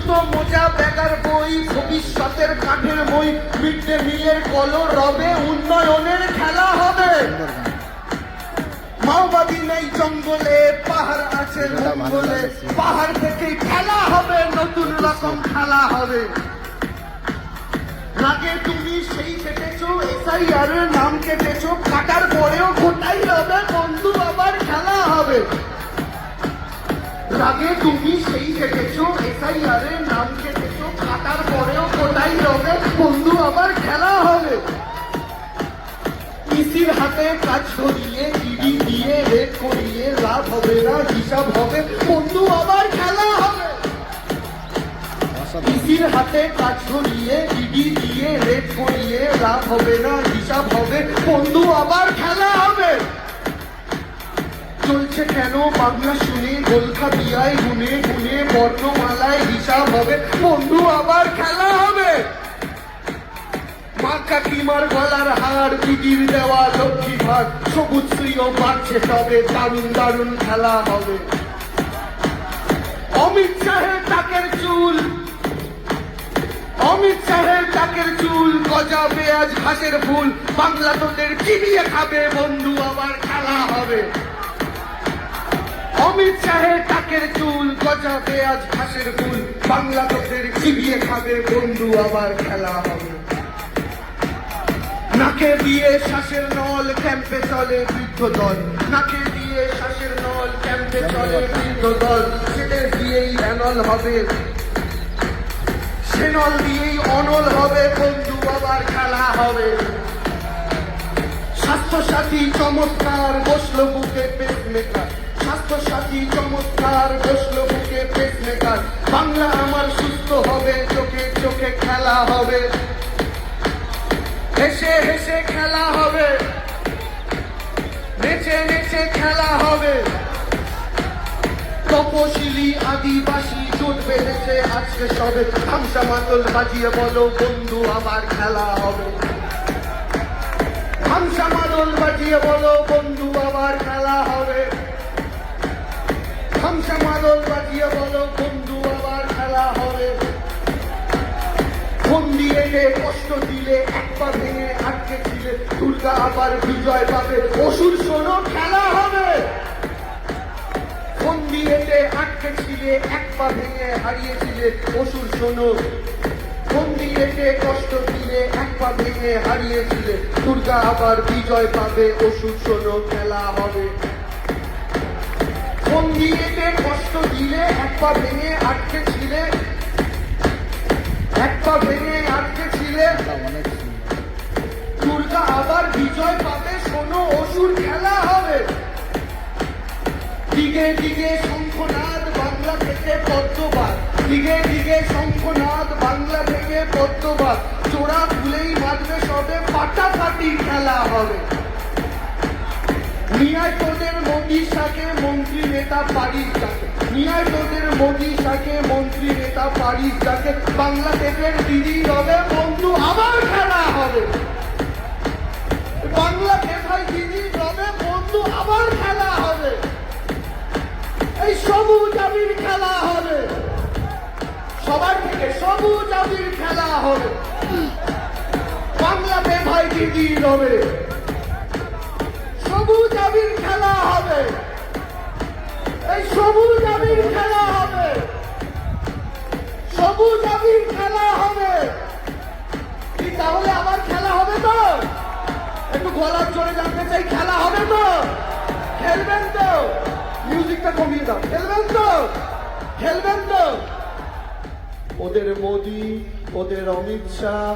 জুতো মোজা ব্যাগার বই, ভবিষ্যতের কাঠের মই মিড ডে মিলের কলর রবে, উন্নয়নের খেলা হবে। মাওবাদী নেই জঙ্গলে, পাহাড় আছে জঙ্গলে, পাহাড় থেকে খেলা হবে, নতুন রকম খেলা হবে। আগে তুমি সেই কেটেছো এসআইআর এর নাম কেটেছো, কাটার পরেও গোটাই হবে বন্ধু, আবার খেলা হবে। আগে তুমি সেই কেটেছো এসআইআর এর নাম কেটেছো কাটার পরেও গোটাই হবে বন্ধু, আবার খেলা হবে। ইসির হাতে কাজ করিয়ে, ইডি দিয়ে রেড করিয়ে, লাভ হবে না, হিসাব হবে। বন্ধু, আবার খেলা হবে। ইসির হাতে কাজ করিয়ে, ইডি দিয়ে রেড করিয়ে, লাভ হবে না, হিসাব হবে। বন্ধু, আবার খেলা হবে। চলছে কেন? বাংলা শুনে গোলখা দিয়ায় গুনে গুনে হিসাব হবে, বন্ধু, আবার খেলা হবে। মা কাকিমার গলার হার বিদির দেওয়া লক্ষ্মী ভাগ, সবুজ শ্রীও পাচ্ছে তবে দারুণ দারুণ খেলা হবে। অমিত শাহের টাকের চুল, অমিত শাহের টাকের চুল, গজা পেঁয়াজ ঘাসের ফুল, বাংলা তোদের চিবিয়ে খাবে, বন্ধু, আবার খেলা হবে। অমিত শাহের টাকের চুল গজা পেঁয়াজ ঘাসের ফুল। বাংলা তোদের চিবিয়ে খাবে বন্ধু আবার খেলা হবে। নাকে দিয়ে শ্বাসের নল ক্যাম্পে চলে বৃদ্ধ দল। নাকে দিয়ে শ্বাসের নল ক্যাম্পে চলে বৃদ্ধ দল। সেটা দিয়েই অ্যানল হবে। সে নল দিয়েই অনল হবে, বন্ধু আবার খেলা হবে। স্বাস্থ্যসাথী চমৎকার বসল চমৎকার বসল বুকে পেসমেকার বাংলা আমার সুস্থ হবে, চোখে চোখে খেলা হবে। হেসে হেসে খেলা হবে। নেচে নেচে খেলা হবে। তপশিলি আদিবাসী জোট বেঁধেছে আজকে সবে। থামসা মাতল বাজিয়ে বলো, বন্ধু আবার খেলা হবে। থামসা মাদল বাজিয়ে বলো, বন্ধু আবার খেলা হবে। থামসা মাদল বাজিয়ে বলো বন্ধু আবার খেলা হবে। ফোন দিয়ে যে কষ্ট দিলে, এক পা ভেঙে আটকে ছিলে দুর্গা আবার বিজয় পাবে। অসুর, শোনো, খেলা হবে। ফোন দিয়ে আটকে ছিলে এক পা ভেঙে হারিয়েছিলে অসুর, শোনো। দিয়ে কষ্ট দিলে, এক পা ভেঙে হারিয়েছিলে দুর্গা আবার বিজয় পাবে, অসুর, শোনো, খেলা হবে। দিয়ে কষ্ট দিলে? এক পা ভেঙে আটকে ছিলে। এক পা ভেঙে আটকে ছিলে। দুর্গা আবার বিজয় পাবে। শোনো, অসুর খেলা হবে। দিগে দিগে শঙ্খনাথ বাংলা থেকে পদ্মবাদ দিগে দিগে শঙ্খনাথ বাংলা থেকে পদ্মবাদ চোরা ভুলেই মারবে সবে। পাটাপাটি খেলা হবে। নিয়ায় তোদের মোদি সাকে মন্ত্রী নেতা পারিস যাকে। নিয়ায় তোদের সাকে মন্ত্রী নেতা পারিস যাকে। বাংলাদেশের দিদি হবে, বন্ধু আবার খেলা হবে। বাংলাদেশের দিদি হবে, বন্ধু আবার খেলা হবে। এই সবুজ আবির খেলা হবে। সবার থেকে সবুজ আবির খেলা হবে। বাংলাতে ভাই দিদি সবুজ আবির খেলা হবে। এই সবুজ আবির খেলা হবে। সবুজ আবির খেলা হবে। কি তাহলে আবার খেলা হবে তো? একটু গলার জোরে জানতে চাই, খেলা হবে তো? খেলবেন তো? মিউজিকটা কমিয়ে দাও। খেলবেন তো? খেলবেন তো? ওদের মোদি, ওদের অমিত শাহ